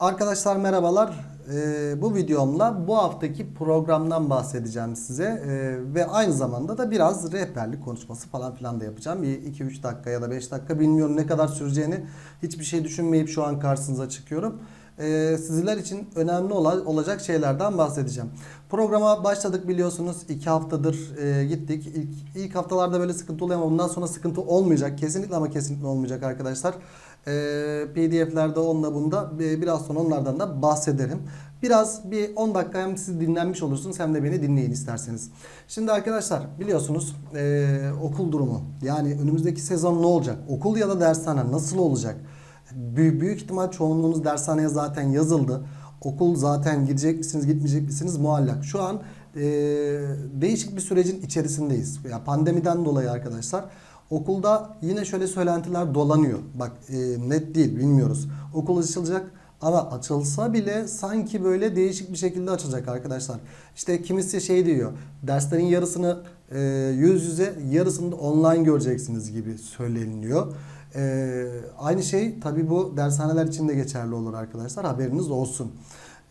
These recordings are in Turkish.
Arkadaşlar merhabalar. Ee, bu videomla bu haftaki programdan bahsedeceğim size Ee, ve aynı zamanda da biraz rehberlik konuşması falan filan da yapacağım. Bir 2-3 dakika ya da 5 dakika bilmiyorum ne kadar süreceğini hiçbir şey düşünmeyip şu an karşınıza çıkıyorum. Ee, sizler için önemli olan olacak şeylerden bahsedeceğim. Programa başladık biliyorsunuz 2 haftadır e, gittik. İlk, ilk haftalarda böyle sıkıntı oluyor ama bundan sonra sıkıntı olmayacak. Kesinlikle ama kesinlikle olmayacak arkadaşlar. Ee, PDF'lerde onunla bunda e, biraz sonra onlardan da bahsederim. Biraz bir 10 dakika hem siz dinlenmiş olursunuz hem de beni dinleyin isterseniz. Şimdi arkadaşlar biliyorsunuz e, okul durumu yani önümüzdeki sezon ne olacak? Okul ya da dershane nasıl olacak? Büyük, büyük ihtimal çoğunluğunuz dershaneye zaten yazıldı. Okul zaten gidecek misiniz gitmeyecek misiniz muallak. Şu an e, değişik bir sürecin içerisindeyiz. Ya pandemiden dolayı arkadaşlar. Okulda yine şöyle söylentiler dolanıyor. Bak e, net değil bilmiyoruz. Okul açılacak ama açılsa bile sanki böyle değişik bir şekilde açılacak arkadaşlar. İşte kimisi şey diyor. Derslerin yarısını e, yüz yüze yarısını da online göreceksiniz gibi söyleniliyor. E, aynı şey tabii bu dershaneler için de geçerli olur arkadaşlar. Haberiniz olsun.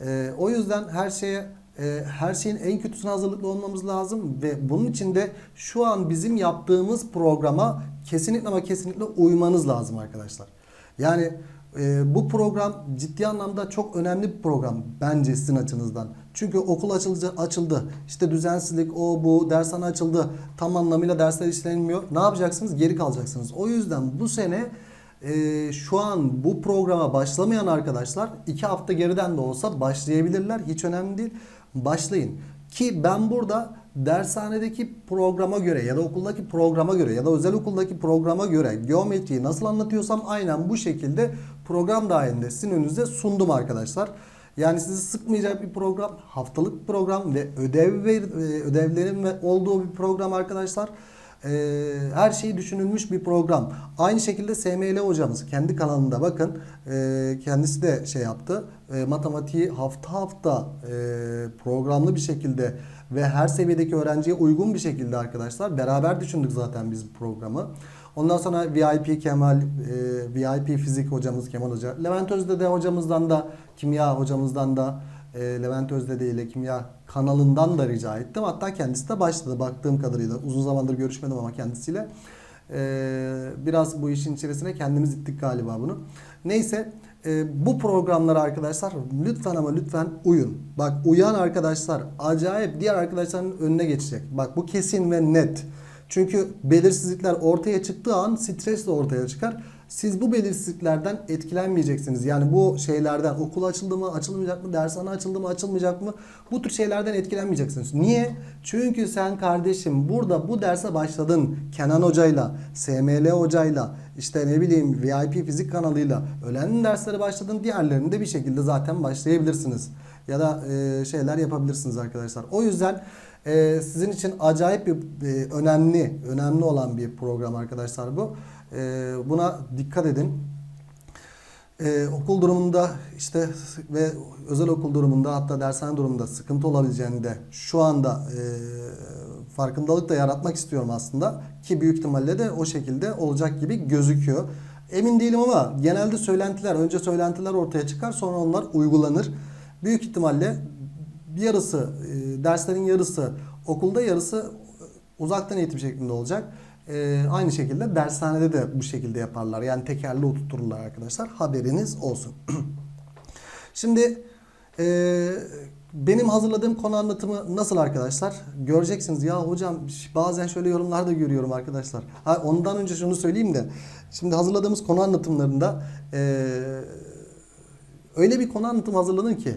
E, o yüzden her şeye e, her şeyin en kötüsüne hazırlıklı olmamız lazım ve bunun için de şu an bizim yaptığımız programa kesinlikle ama kesinlikle uymanız lazım arkadaşlar. Yani e, bu program ciddi anlamda çok önemli bir program bence sizin açınızdan. Çünkü okul açıldı, açıldı. İşte düzensizlik, o bu, dershane açıldı. Tam anlamıyla dersler işlenmiyor. Ne yapacaksınız? Geri kalacaksınız. O yüzden bu sene e, şu an bu programa başlamayan arkadaşlar iki hafta geriden de olsa başlayabilirler. Hiç önemli değil. Başlayın. Ki ben burada dershanedeki programa göre ya da okuldaki programa göre ya da özel okuldaki programa göre geometriyi nasıl anlatıyorsam aynen bu şekilde program dahilinde sizin önünüze sundum arkadaşlar. Yani sizi sıkmayacak bir program, haftalık program ve ödev e, ödevlerin olduğu bir program arkadaşlar. Ee, her şeyi düşünülmüş bir program. Aynı şekilde SML hocamız kendi kanalında bakın e, kendisi de şey yaptı. E, matematiği hafta hafta e, programlı bir şekilde ve her seviyedeki öğrenciye uygun bir şekilde arkadaşlar beraber düşündük zaten biz programı. Ondan sonra VIP Kemal, VIP Fizik hocamız Kemal Hoca. Levent Özdede hocamızdan da, kimya hocamızdan da e, Levent Özdede ile kimya kanalından da rica ettim. Hatta kendisi de başladı baktığım kadarıyla. Uzun zamandır görüşmedim ama kendisiyle. E, biraz bu işin içerisine kendimiz ittik galiba bunu. Neyse e, bu programlara arkadaşlar lütfen ama lütfen uyun. Bak uyan arkadaşlar acayip diğer arkadaşların önüne geçecek. Bak bu kesin ve net. Çünkü belirsizlikler ortaya çıktığı an stres de ortaya çıkar. Siz bu belirsizliklerden etkilenmeyeceksiniz. Yani bu şeylerden okul açıldı mı, açılmayacak mı, dershane açıldı mı, açılmayacak mı? Bu tür şeylerden etkilenmeyeceksiniz. Niye? Çünkü sen kardeşim burada bu derse başladın. Kenan hocayla, SML hocayla, işte ne bileyim VIP fizik kanalıyla öğlenen derslere başladın. Diğerlerinde bir şekilde zaten başlayabilirsiniz. Ya da e, şeyler yapabilirsiniz arkadaşlar. O yüzden e, sizin için acayip bir e, önemli, önemli olan bir program arkadaşlar bu. E, buna dikkat edin. Ee, okul durumunda işte ve özel okul durumunda hatta dershane durumunda sıkıntı olabileceğini de şu anda e, farkındalık da yaratmak istiyorum aslında ki büyük ihtimalle de o şekilde olacak gibi gözüküyor. Emin değilim ama genelde söylentiler önce söylentiler ortaya çıkar sonra onlar uygulanır. Büyük ihtimalle yarısı e, derslerin yarısı okulda yarısı uzaktan eğitim şeklinde olacak. Ee, aynı şekilde dershanede de bu şekilde yaparlar. Yani tekerli oturturlar arkadaşlar. Haberiniz olsun. Şimdi e, benim hazırladığım konu anlatımı nasıl arkadaşlar? Göreceksiniz ya hocam bazen şöyle yorumlar da görüyorum arkadaşlar. Ha, ondan önce şunu söyleyeyim de. Şimdi hazırladığımız konu anlatımlarında e, öyle bir konu anlatım hazırladın ki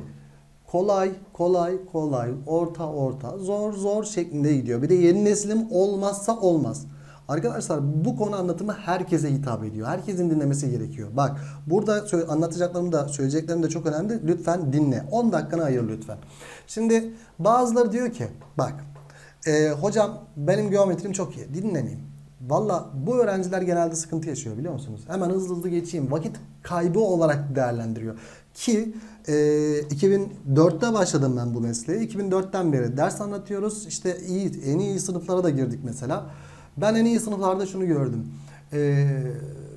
kolay, kolay, kolay, orta, orta, zor, zor şeklinde gidiyor. Bir de yeni neslim olmazsa olmaz. Arkadaşlar bu konu anlatımı herkese hitap ediyor. Herkesin dinlemesi gerekiyor. Bak burada anlatacaklarım da söyleyeceklerim de çok önemli. Lütfen dinle. 10 dakikanı ayır lütfen. Şimdi bazıları diyor ki bak e, hocam benim geometrim çok iyi. Dinlemeyeyim. Valla bu öğrenciler genelde sıkıntı yaşıyor biliyor musunuz? Hemen hızlı hızlı geçeyim. Vakit kaybı olarak değerlendiriyor. Ki e, 2004'te başladım ben bu mesleğe. 2004'ten beri ders anlatıyoruz. İşte iyi, en iyi sınıflara da girdik mesela. Ben en iyi sınıflarda şunu gördüm. Ee,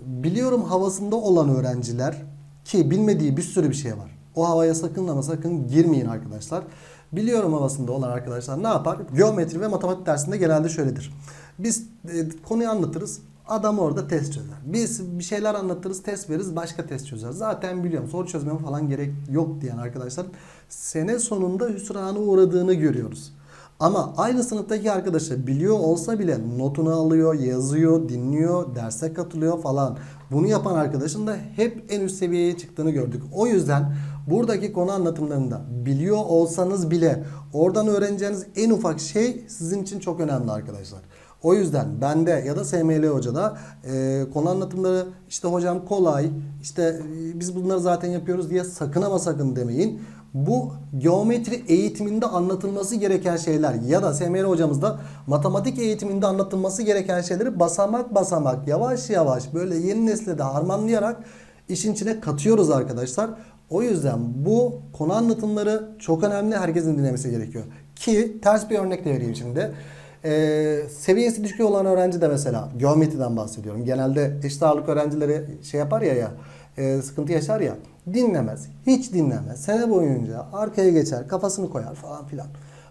biliyorum havasında olan öğrenciler ki bilmediği bir sürü bir şey var. O havaya sakın ama sakın girmeyin arkadaşlar. Biliyorum havasında olan arkadaşlar ne yapar? Geometri ve matematik dersinde genelde şöyledir. Biz e, konuyu anlatırız. Adam orada test çözer. Biz bir şeyler anlatırız, test veririz, başka test çözer. Zaten biliyorum soru çözmeme falan gerek yok diyen arkadaşlar sene sonunda hüsrana uğradığını görüyoruz. Ama aynı sınıftaki arkadaşı biliyor olsa bile notunu alıyor, yazıyor, dinliyor, derse katılıyor falan. Bunu yapan arkadaşın da hep en üst seviyeye çıktığını gördük. O yüzden buradaki konu anlatımlarında biliyor olsanız bile oradan öğreneceğiniz en ufak şey sizin için çok önemli arkadaşlar. O yüzden bende ya da SML Hoca'da e, konu anlatımları işte hocam kolay işte e, biz bunları zaten yapıyoruz diye sakın ama sakın demeyin. Bu geometri eğitiminde anlatılması gereken şeyler ya da SML hocamızda matematik eğitiminde anlatılması gereken şeyleri basamak basamak yavaş yavaş böyle yeni nesle de harmanlayarak işin içine katıyoruz arkadaşlar. O yüzden bu konu anlatımları çok önemli. Herkesin dinlemesi gerekiyor. Ki ters bir örnek de vereyim şimdi. Ee, seviyesi düşük olan öğrenci de mesela geometriden bahsediyorum. Genelde eşit ağırlık öğrencileri şey yapar ya ya e, sıkıntı yaşar ya dinlemez. Hiç dinlemez. Sene boyunca arkaya geçer kafasını koyar falan filan.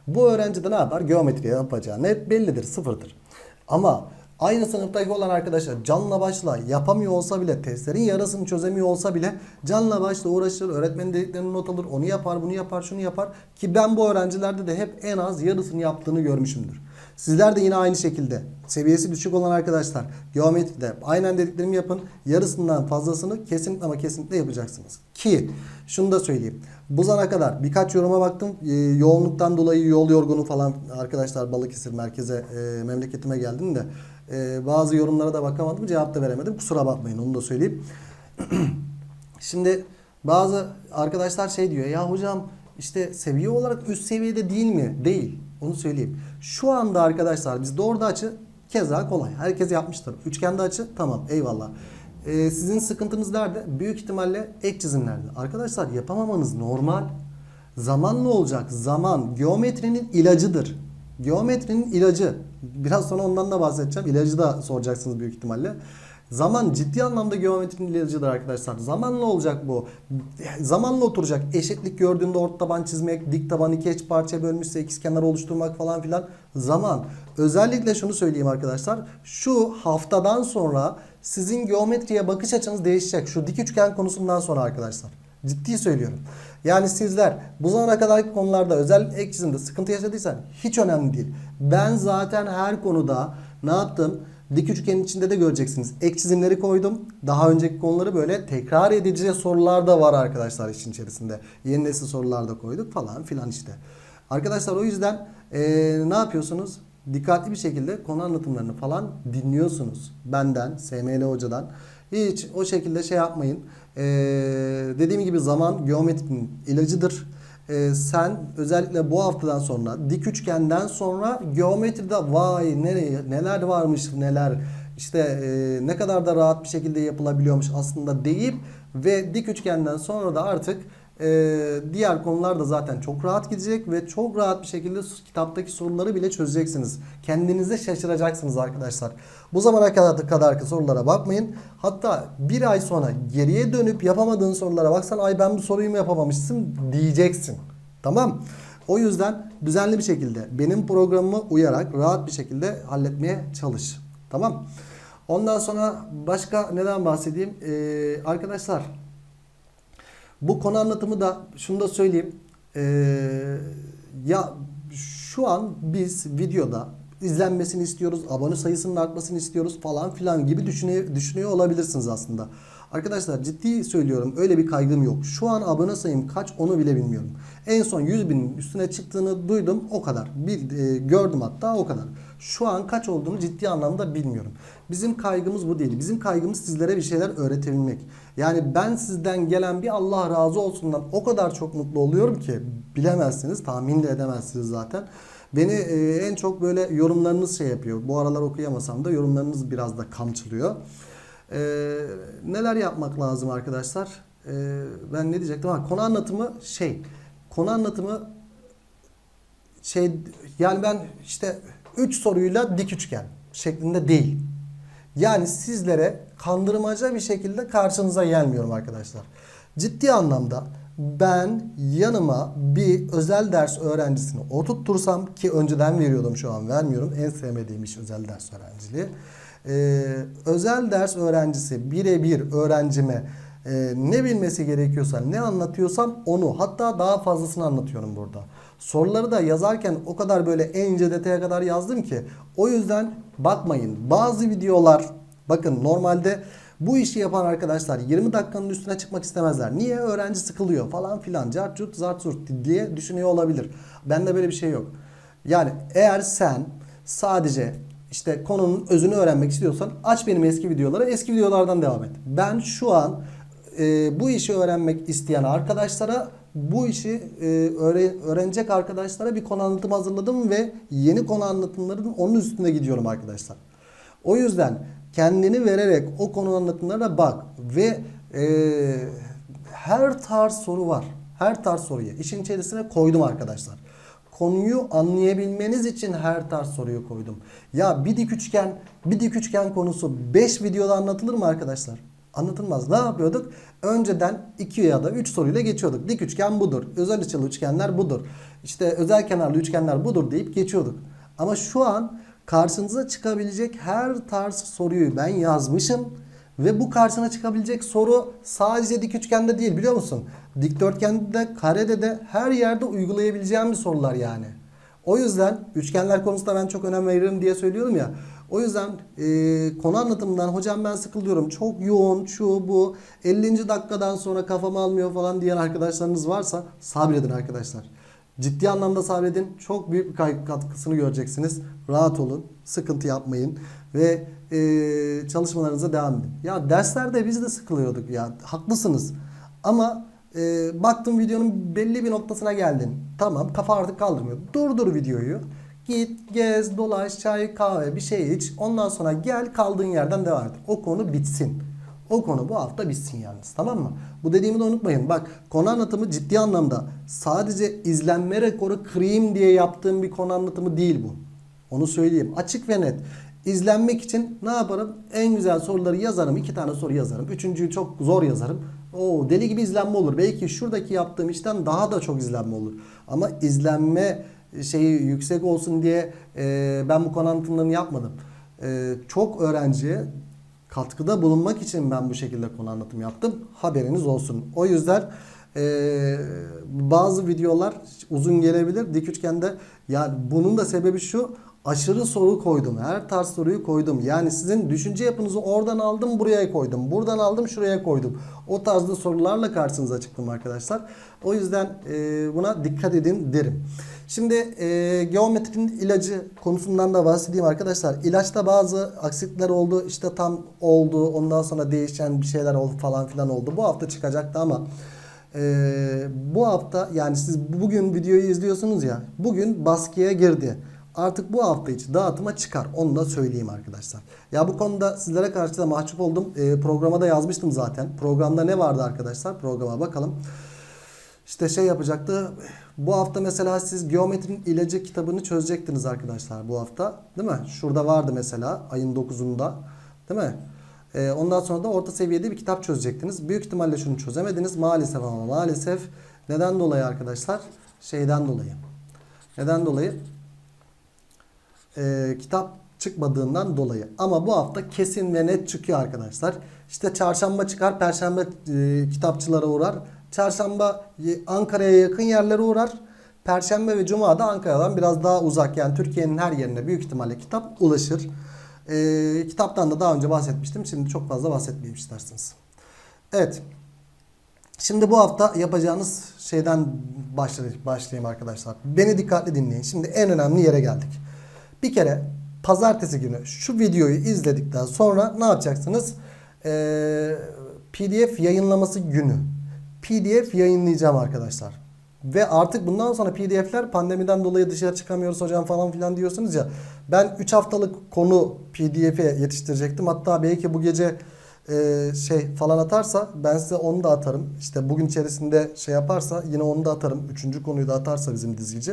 Bu öğrenci de ne yapar? Geometriye yapacağı net bellidir sıfırdır. Ama aynı sınıftaki olan arkadaşlar canla başla yapamıyor olsa bile testlerin yarısını çözemiyor olsa bile canla başla uğraşır öğretmenin dediklerini not alır onu yapar bunu yapar şunu yapar ki ben bu öğrencilerde de hep en az yarısını yaptığını görmüşümdür. Sizler de yine aynı şekilde seviyesi düşük olan arkadaşlar geometride aynen dediklerimi yapın. Yarısından fazlasını kesinlikle ama kesinlikle yapacaksınız. Ki şunu da söyleyeyim. Bu zamana kadar birkaç yoruma baktım. Ee, yoğunluktan dolayı yol yorgunu falan arkadaşlar Balıkesir merkeze e, memleketime geldim de e, bazı yorumlara da bakamadım. Cevap da veremedim. Kusura bakmayın onu da söyleyeyim. Şimdi bazı arkadaşlar şey diyor ya hocam işte seviye olarak üst seviyede değil mi? Değil. Onu söyleyeyim. Şu anda arkadaşlar biz doğruda açı keza kolay. Herkes yapmıştır. Üçgende açı tamam eyvallah. Ee, sizin sıkıntınız nerede? Büyük ihtimalle ek çizimlerde. Arkadaşlar yapamamanız normal. Zamanla olacak. Zaman geometrinin ilacıdır. Geometrinin ilacı. Biraz sonra ondan da bahsedeceğim. İlacı da soracaksınız büyük ihtimalle. Zaman ciddi anlamda geometrinin ilacıdır arkadaşlar. Zamanla olacak bu. Zamanla oturacak. Eşitlik gördüğünde orta taban çizmek, dik taban iki eş parçaya bölmüşse ikizkenar oluşturmak falan filan. Zaman. Özellikle şunu söyleyeyim arkadaşlar. Şu haftadan sonra sizin geometriye bakış açınız değişecek. Şu dik üçgen konusundan sonra arkadaşlar. Ciddi söylüyorum. Yani sizler bu zamana kadarki konularda özel ek çizimde sıkıntı yaşadıysan hiç önemli değil. Ben zaten her konuda ne yaptım? Dik üçgenin içinde de göreceksiniz. Ek çizimleri koydum. Daha önceki konuları böyle tekrar edici sorular da var arkadaşlar işin içerisinde. Yeni nesil sorular da koyduk falan filan işte. Arkadaşlar o yüzden eee, ne yapıyorsunuz? Dikkatli bir şekilde konu anlatımlarını falan dinliyorsunuz. Benden, SML hocadan. Hiç o şekilde şey yapmayın. Eee, dediğim gibi zaman geometrinin ilacıdır. Ee, sen özellikle bu haftadan sonra dik üçgenden sonra geometride vay nereye neler varmış neler işte e, ne kadar da rahat bir şekilde yapılabiliyormuş aslında deyip ve dik üçgenden sonra da artık e, diğer konular da zaten çok rahat gidecek ve çok rahat bir şekilde kitaptaki soruları bile çözeceksiniz. Kendinize şaşıracaksınız arkadaşlar. Bu zamana kadar kadarki sorulara bakmayın. Hatta bir ay sonra geriye dönüp yapamadığın sorulara baksan ay ben bu soruyu mu yapamamışsın diyeceksin. Tamam. O yüzden düzenli bir şekilde benim programıma uyarak rahat bir şekilde halletmeye çalış. Tamam. Ondan sonra başka neden bahsedeyim? Ee, arkadaşlar bu konu anlatımı da şunu da söyleyeyim. Ee, ya şu an biz videoda izlenmesini istiyoruz, abone sayısının artmasını istiyoruz falan filan gibi düşünüyor, düşünüyor olabilirsiniz aslında. Arkadaşlar ciddi söylüyorum öyle bir kaygım yok. Şu an abone sayım kaç onu bile bilmiyorum. En son 100 binin üstüne çıktığını duydum o kadar. Bir, e, gördüm hatta o kadar. Şu an kaç olduğunu ciddi anlamda bilmiyorum. Bizim kaygımız bu değil. Bizim kaygımız sizlere bir şeyler öğretebilmek. Yani ben sizden gelen bir Allah razı olsundan o kadar çok mutlu oluyorum ki bilemezsiniz, tahmin de edemezsiniz zaten. Beni e, en çok böyle yorumlarınız şey yapıyor. Bu aralar okuyamasam da yorumlarınız biraz da kamçılıyor. E, neler yapmak lazım arkadaşlar? E, ben ne diyecektim? Ha, konu anlatımı şey. Konu anlatımı şey yani ben işte 3 soruyla dik üçgen şeklinde değil. Yani sizlere kandırmaca bir şekilde karşınıza gelmiyorum arkadaşlar. Ciddi anlamda ben yanıma bir özel ders öğrencisini oturttursam ki önceden veriyordum şu an vermiyorum. En sevmediğim iş özel ders öğrenciliği. Ee, özel ders öğrencisi birebir öğrencime e, ne bilmesi gerekiyorsa ne anlatıyorsam onu hatta daha fazlasını anlatıyorum burada. Soruları da yazarken o kadar böyle en ince detaya kadar yazdım ki o yüzden bakmayın. Bazı videolar bakın normalde bu işi yapan arkadaşlar 20 dakikanın üstüne çıkmak istemezler. Niye? Öğrenci sıkılıyor falan filan. Cart curt zart zurt diye düşünüyor olabilir. Bende böyle bir şey yok. Yani eğer sen sadece işte konunun özünü öğrenmek istiyorsan aç benim eski videoları eski videolardan devam et. Ben şu an e, bu işi öğrenmek isteyen arkadaşlara bu işi e, öğre- öğrenecek arkadaşlara bir konu anlatım hazırladım ve yeni konu anlatımların onun üstüne gidiyorum arkadaşlar. O yüzden kendini vererek o konu anlatımlarına bak ve e, her tarz soru var. Her tarz soruyu işin içerisine koydum arkadaşlar. Konuyu anlayabilmeniz için her tarz soruyu koydum. Ya bir dik üçgen, bir dik üçgen konusu 5 videoda anlatılır mı arkadaşlar? Anlatılmaz. Ne yapıyorduk? Önceden 2 ya da 3 soruyla geçiyorduk. Dik üçgen budur. Özel açılı üçgenler budur. İşte özel kenarlı üçgenler budur deyip geçiyorduk. Ama şu an karşınıza çıkabilecek her tarz soruyu ben yazmışım. Ve bu karşına çıkabilecek soru sadece dik üçgende değil biliyor musun? Dikdörtgende de, karede de her yerde uygulayabileceğim bir sorular yani. O yüzden üçgenler konusunda ben çok önem veririm diye söylüyorum ya. O yüzden e, konu anlatımından hocam ben sıkılıyorum. Çok yoğun şu bu 50. dakikadan sonra kafam almıyor falan diyen arkadaşlarınız varsa sabredin arkadaşlar. Ciddi anlamda sabredin. Çok büyük bir katkısını göreceksiniz. Rahat olun. Sıkıntı yapmayın. Ve e, çalışmalarınıza devam edin. Ya derslerde biz de sıkılıyorduk ya. Haklısınız. Ama e, baktım videonun belli bir noktasına geldin. Tamam kafa artık kaldırmıyor. Durdur videoyu. Git, gez, dolaş, çay, kahve bir şey iç. Ondan sonra gel kaldığın yerden devam et. O konu bitsin. O konu bu hafta bitsin yalnız. Tamam mı? Bu dediğimi de unutmayın. Bak konu anlatımı ciddi anlamda sadece izlenme rekoru kırayım diye yaptığım bir konu anlatımı değil bu. Onu söyleyeyim. Açık ve net. İzlenmek için ne yaparım? En güzel soruları yazarım. iki tane soru yazarım. Üçüncüyü çok zor yazarım. Oo deli gibi izlenme olur. Belki şuradaki yaptığım işten daha da çok izlenme olur. Ama izlenme şeyi yüksek olsun diye e, ben bu konu anlatımlarını yapmadım. E, çok öğrenciye katkıda bulunmak için ben bu şekilde konu anlatım yaptım. Haberiniz olsun. O yüzden e, bazı videolar uzun gelebilir. Dik üçgende yani bunun da sebebi şu aşırı soru koydum. Her tarz soruyu koydum. Yani sizin düşünce yapınızı oradan aldım buraya koydum. Buradan aldım şuraya koydum. O tarzda sorularla karşınıza çıktım arkadaşlar. O yüzden e, buna dikkat edin derim. Şimdi e, geometrinin ilacı konusundan da bahsedeyim arkadaşlar. İlaçta bazı aksilikler oldu. İşte tam oldu. Ondan sonra değişen bir şeyler oldu falan filan oldu. Bu hafta çıkacaktı ama e, bu hafta yani siz bugün videoyu izliyorsunuz ya. Bugün baskıya girdi. Artık bu hafta içi dağıtıma çıkar. Onu da söyleyeyim arkadaşlar. Ya bu konuda sizlere karşı da mahcup oldum. E, programa da yazmıştım zaten. Programda ne vardı arkadaşlar? Programa bakalım. İşte şey yapacaktı. Bu hafta mesela siz geometrinin ilacı kitabını çözecektiniz arkadaşlar bu hafta. Değil mi? Şurada vardı mesela ayın 9'unda. Değil mi? Ee, ondan sonra da orta seviyede bir kitap çözecektiniz. Büyük ihtimalle şunu çözemediniz maalesef ama maalesef. Neden dolayı arkadaşlar? Şeyden dolayı. Neden dolayı? Ee, kitap çıkmadığından dolayı. Ama bu hafta kesin ve net çıkıyor arkadaşlar. İşte çarşamba çıkar, perşembe e, kitapçılara uğrar. Çarşamba e, Ankara'ya yakın yerlere uğrar. Perşembe ve Cuma da Ankara'dan biraz daha uzak yani Türkiye'nin her yerine büyük ihtimalle kitap ulaşır. E, kitaptan da daha önce bahsetmiştim. Şimdi çok fazla bahsetmeyeyim isterseniz. Evet. Şimdi bu hafta yapacağınız şeyden başlay- başlayayım arkadaşlar. Beni dikkatli dinleyin. Şimdi en önemli yere geldik. Bir kere pazartesi günü şu videoyu izledikten sonra ne yapacaksınız? Ee, PDF yayınlaması günü. PDF yayınlayacağım arkadaşlar. Ve artık bundan sonra PDF'ler pandemiden dolayı dışarı çıkamıyoruz hocam falan filan diyorsunuz ya. Ben 3 haftalık konu PDF'e yetiştirecektim. Hatta belki bu gece e, şey falan atarsa ben size onu da atarım. İşte bugün içerisinde şey yaparsa yine onu da atarım. Üçüncü konuyu da atarsa bizim dizgici.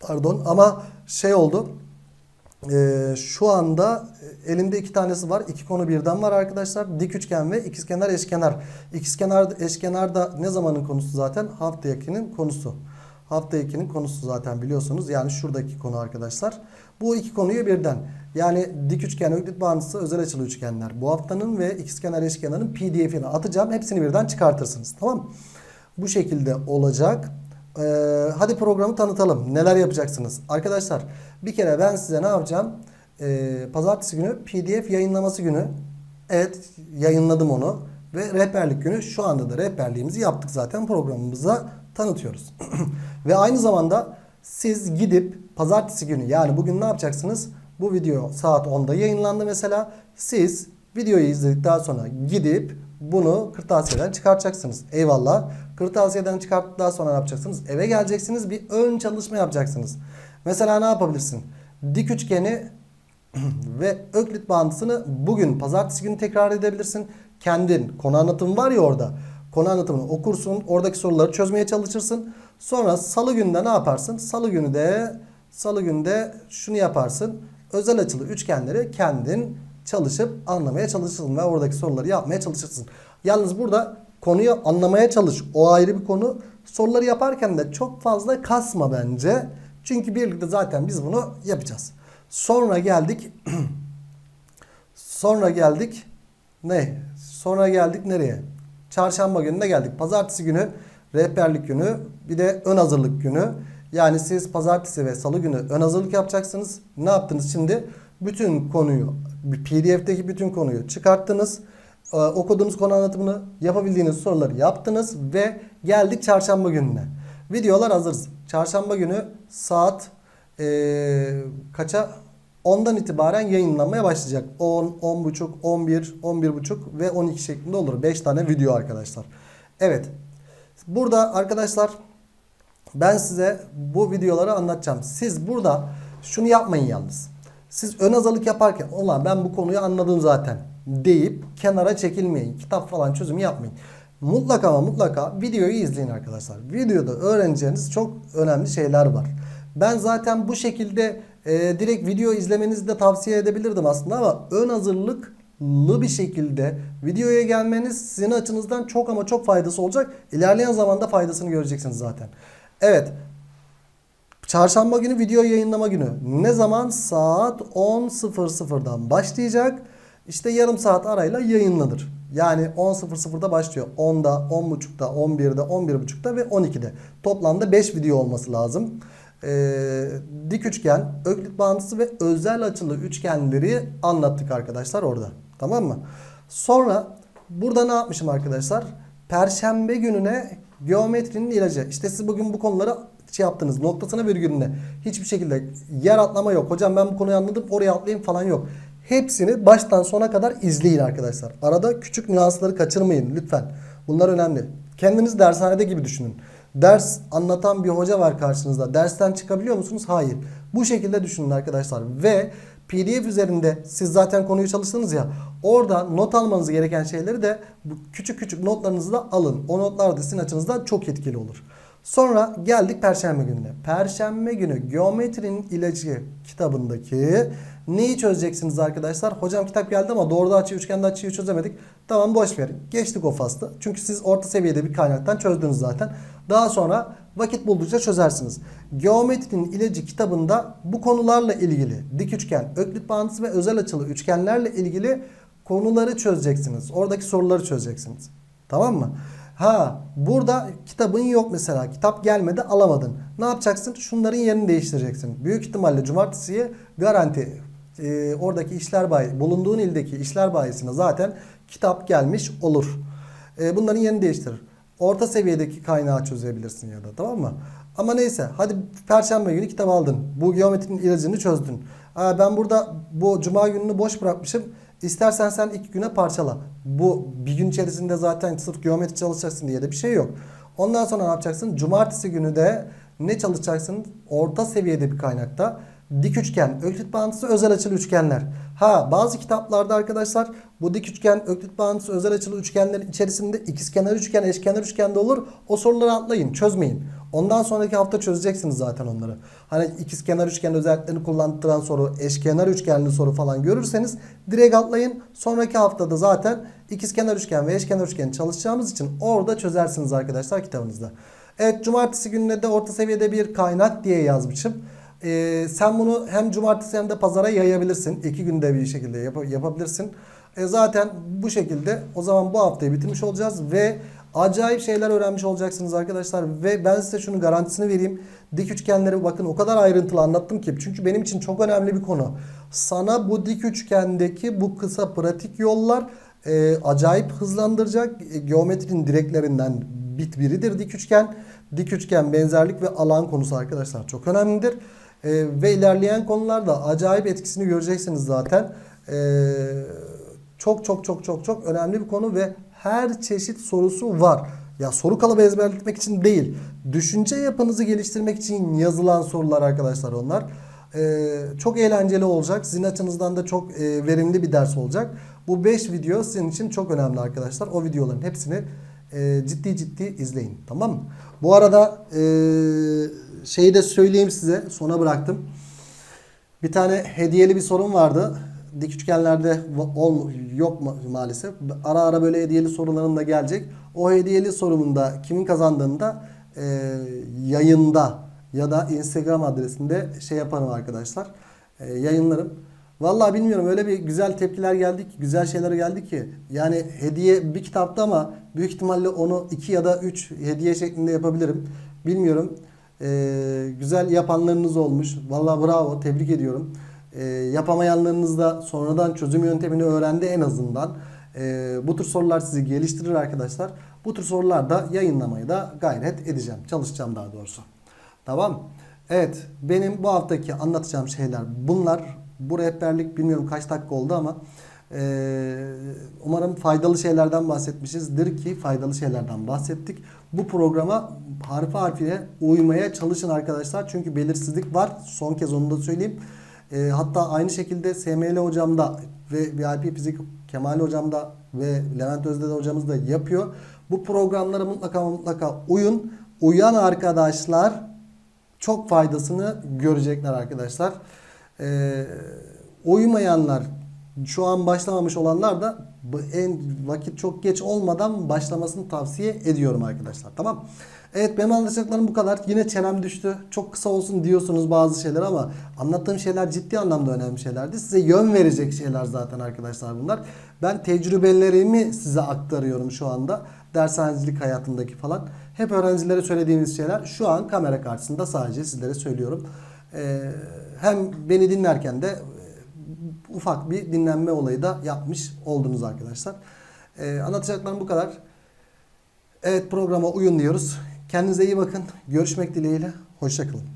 Pardon ama şey oldu. Ee, şu anda e, elimde iki tanesi var. İki konu birden var arkadaşlar. Dik üçgen ve ikizkenar eşkenar. İkizkenar eşkenar da ne zamanın konusu zaten? Hafta 2'nin konusu. Hafta 2'nin konusu zaten biliyorsunuz. Yani şuradaki konu arkadaşlar. Bu iki konuyu birden. Yani dik üçgen, öklit bağıntısı, özel açılı üçgenler. Bu haftanın ve ikizkenar eşkenarın pdf'ini atacağım. Hepsini birden çıkartırsınız. Tamam? Bu şekilde olacak. Ee, hadi programı tanıtalım. Neler yapacaksınız? Arkadaşlar bir kere ben size ne yapacağım? Ee, pazartesi günü pdf yayınlaması günü. Evet yayınladım onu. Ve rehberlik günü şu anda da rehberliğimizi yaptık zaten programımıza tanıtıyoruz. Ve aynı zamanda siz gidip pazartesi günü yani bugün ne yapacaksınız? Bu video saat 10'da yayınlandı mesela. Siz videoyu izledikten sonra gidip bunu kırtasiyeden çıkartacaksınız. Eyvallah. Kırtasiyeden çıkarttıktan sonra ne yapacaksınız? Eve geleceksiniz bir ön çalışma yapacaksınız. Mesela ne yapabilirsin? Dik üçgeni ve öklit bağıntısını bugün pazartesi günü tekrar edebilirsin. Kendin konu anlatımı var ya orada. Konu anlatımını okursun. Oradaki soruları çözmeye çalışırsın. Sonra salı günde ne yaparsın? Salı günü de salı günde şunu yaparsın. Özel açılı üçgenleri kendin çalışıp anlamaya çalışırsın ve oradaki soruları yapmaya çalışırsın. Yalnız burada konuyu anlamaya çalış. O ayrı bir konu. Soruları yaparken de çok fazla kasma bence. Çünkü birlikte zaten biz bunu yapacağız. Sonra geldik. sonra geldik. Ne? Sonra geldik nereye? Çarşamba gününe geldik. Pazartesi günü rehberlik günü. Bir de ön hazırlık günü. Yani siz pazartesi ve salı günü ön hazırlık yapacaksınız. Ne yaptınız şimdi? Bütün konuyu, PDF'deki bütün konuyu çıkarttınız. Okuduğunuz konu anlatımını yapabildiğiniz soruları yaptınız ve geldik çarşamba gününe. Videolar hazır. Çarşamba günü saat ee, kaça? 10'dan itibaren yayınlanmaya başlayacak. 10, 10.30, 11, 11.30 ve 12 şeklinde olur. 5 tane video arkadaşlar. Evet. Burada arkadaşlar ben size bu videoları anlatacağım. Siz burada şunu yapmayın yalnız. Siz ön hazırlık yaparken ulan ben bu konuyu anladım zaten deyip kenara çekilmeyin. Kitap falan çözümü yapmayın. Mutlaka ama mutlaka videoyu izleyin arkadaşlar. Videoda öğreneceğiniz çok önemli şeyler var. Ben zaten bu şekilde e, direkt video izlemenizi de tavsiye edebilirdim aslında ama ön hazırlıklı bir şekilde videoya gelmeniz sizin açınızdan çok ama çok faydası olacak. İlerleyen zamanda faydasını göreceksiniz zaten. Evet. Çarşamba günü video yayınlama günü. Ne zaman? Saat 10.00'dan başlayacak. İşte yarım saat arayla yayınlanır. Yani 10.00'da başlıyor. 10'da, 10.30'da, 11'de, 11.30'da ve 12'de. Toplamda 5 video olması lazım. Ee, dik üçgen, öklit bağıntısı ve özel açılı üçgenleri anlattık arkadaşlar orada. Tamam mı? Sonra burada ne yapmışım arkadaşlar? Perşembe gününe geometrinin ilacı. İşte siz bugün bu konuları şey yaptınız. Noktasına virgülüne. Hiçbir şekilde yer atlama yok. Hocam ben bu konuyu anladım oraya atlayayım falan yok. Hepsini baştan sona kadar izleyin arkadaşlar. Arada küçük nüansları kaçırmayın lütfen. Bunlar önemli. Kendiniz dershanede gibi düşünün. Ders anlatan bir hoca var karşınızda. Dersten çıkabiliyor musunuz? Hayır. Bu şekilde düşünün arkadaşlar. Ve PDF üzerinde siz zaten konuyu çalıştınız ya. Orada not almanız gereken şeyleri de küçük küçük notlarınızı da alın. O notlar da sizin açınızdan çok etkili olur. Sonra geldik Perşembe gününe. Perşembe günü Geometrinin İlacı kitabındaki neyi çözeceksiniz arkadaşlar? Hocam kitap geldi ama doğruda açı üçgende açıyı çözemedik. Tamam boş verin. Geçtik o faslı. Çünkü siz orta seviyede bir kaynaktan çözdünüz zaten. Daha sonra vakit buldukça çözersiniz. Geometrinin İlacı kitabında bu konularla ilgili dik üçgen, öklit bağıntısı ve özel açılı üçgenlerle ilgili konuları çözeceksiniz. Oradaki soruları çözeceksiniz. Tamam mı? Ha burada kitabın yok mesela. Kitap gelmedi alamadın. Ne yapacaksın? Şunların yerini değiştireceksin. Büyük ihtimalle cumartesiye garanti e, oradaki işler bayi, bulunduğun ildeki işler bayisine zaten kitap gelmiş olur. E, bunların yerini değiştirir. Orta seviyedeki kaynağı çözebilirsin ya da tamam mı? Ama neyse hadi perşembe günü kitap aldın. Bu geometrinin ilacını çözdün. Aa, ben burada bu cuma gününü boş bırakmışım. İstersen sen iki güne parçala. Bu bir gün içerisinde zaten sırf geometri çalışacaksın diye de bir şey yok. Ondan sonra ne yapacaksın? Cumartesi günü de ne çalışacaksın? Orta seviyede bir kaynakta dik üçgen, öklit bağıntısı, özel açılı üçgenler. Ha bazı kitaplarda arkadaşlar bu dik üçgen, öklit bağıntısı, özel açılı üçgenlerin içerisinde ikizkenar üçgen, eşkenar üçgen de olur. O soruları atlayın, çözmeyin. Ondan sonraki hafta çözeceksiniz zaten onları. Hani ikizkenar üçgen özelliklerini kullandıran soru, eşkenar üçgenli soru falan görürseniz direkt atlayın. Sonraki haftada zaten ikizkenar üçgen ve eşkenar üçgen çalışacağımız için orada çözersiniz arkadaşlar kitabınızda. Evet cumartesi gününe de orta seviyede bir kaynak diye yazmışım. Ee, sen bunu hem cumartesi hem de pazara yayabilirsin. İki günde bir şekilde yap- yapabilirsin. E zaten bu şekilde o zaman bu haftayı bitirmiş olacağız ve acayip şeyler öğrenmiş olacaksınız arkadaşlar. Ve ben size şunu garantisini vereyim. Dik üçgenleri bakın o kadar ayrıntılı anlattım ki. Çünkü benim için çok önemli bir konu. Sana bu dik üçgendeki bu kısa pratik yollar e, acayip hızlandıracak. E, geometrinin direklerinden bit biridir dik üçgen. Dik üçgen benzerlik ve alan konusu arkadaşlar çok önemlidir. E, ve ilerleyen konularda acayip etkisini göreceksiniz zaten. E, çok çok çok çok çok önemli bir konu ve her çeşit sorusu var. Ya soru kalıbı ezberletmek için değil. Düşünce yapınızı geliştirmek için yazılan sorular arkadaşlar onlar. Ee, çok eğlenceli olacak. Sizin açınızdan da çok e, verimli bir ders olacak. Bu 5 video sizin için çok önemli arkadaşlar. O videoların hepsini e, ciddi ciddi izleyin. Tamam mı? Bu arada e, şeyi de söyleyeyim size. Sona bıraktım. Bir tane hediyeli bir sorum vardı. Dik üçgenlerde yok ma- maalesef. Ara ara böyle hediyeli sorularım da gelecek. O hediyeli sorumun da kimin kazandığını da e, yayında ya da Instagram adresinde şey yaparım arkadaşlar. E, yayınlarım. Vallahi bilmiyorum öyle bir güzel tepkiler geldi ki, güzel şeyler geldi ki. Yani hediye bir kitapta ama büyük ihtimalle onu iki ya da üç hediye şeklinde yapabilirim. Bilmiyorum. Ee, güzel yapanlarınız olmuş. Vallahi bravo. Tebrik ediyorum. Ee, yapamayanlarınız da sonradan çözüm yöntemini öğrendi en azından. Ee, bu tür sorular sizi geliştirir arkadaşlar. Bu tür sorular da yayınlamayı da gayret edeceğim. Çalışacağım daha doğrusu. Tamam. Evet. Benim bu haftaki anlatacağım şeyler bunlar. Bu rehberlik bilmiyorum kaç dakika oldu ama ee, umarım faydalı şeylerden bahsetmişizdir ki faydalı şeylerden bahsettik. Bu programa harfi harfine uymaya çalışın arkadaşlar. Çünkü belirsizlik var. Son kez onu da söyleyeyim. Ee, hatta aynı şekilde SML hocamda ve VIP fizik Kemal hocamda ve Levent Özdede hocamız da yapıyor. Bu programlara mutlaka mutlaka uyun. Uyan arkadaşlar çok faydasını görecekler arkadaşlar. Ee, uyumayanlar şu an başlamamış olanlar da en vakit çok geç olmadan başlamasını tavsiye ediyorum arkadaşlar. Tamam. Evet benim anlatacaklarım bu kadar. Yine çenem düştü. Çok kısa olsun diyorsunuz bazı şeyler ama anlattığım şeyler ciddi anlamda önemli şeylerdi. Size yön verecek şeyler zaten arkadaşlar bunlar. Ben tecrübelerimi size aktarıyorum şu anda. Dershanecilik hayatındaki falan. Hep öğrencilere söylediğimiz şeyler şu an kamera karşısında sadece sizlere söylüyorum. Ee, hem beni dinlerken de ufak bir dinlenme olayı da yapmış oldunuz arkadaşlar. Ee, anlatacaklarım bu kadar. Evet programa uyun diyoruz. Kendinize iyi bakın. Görüşmek dileğiyle. Hoşçakalın.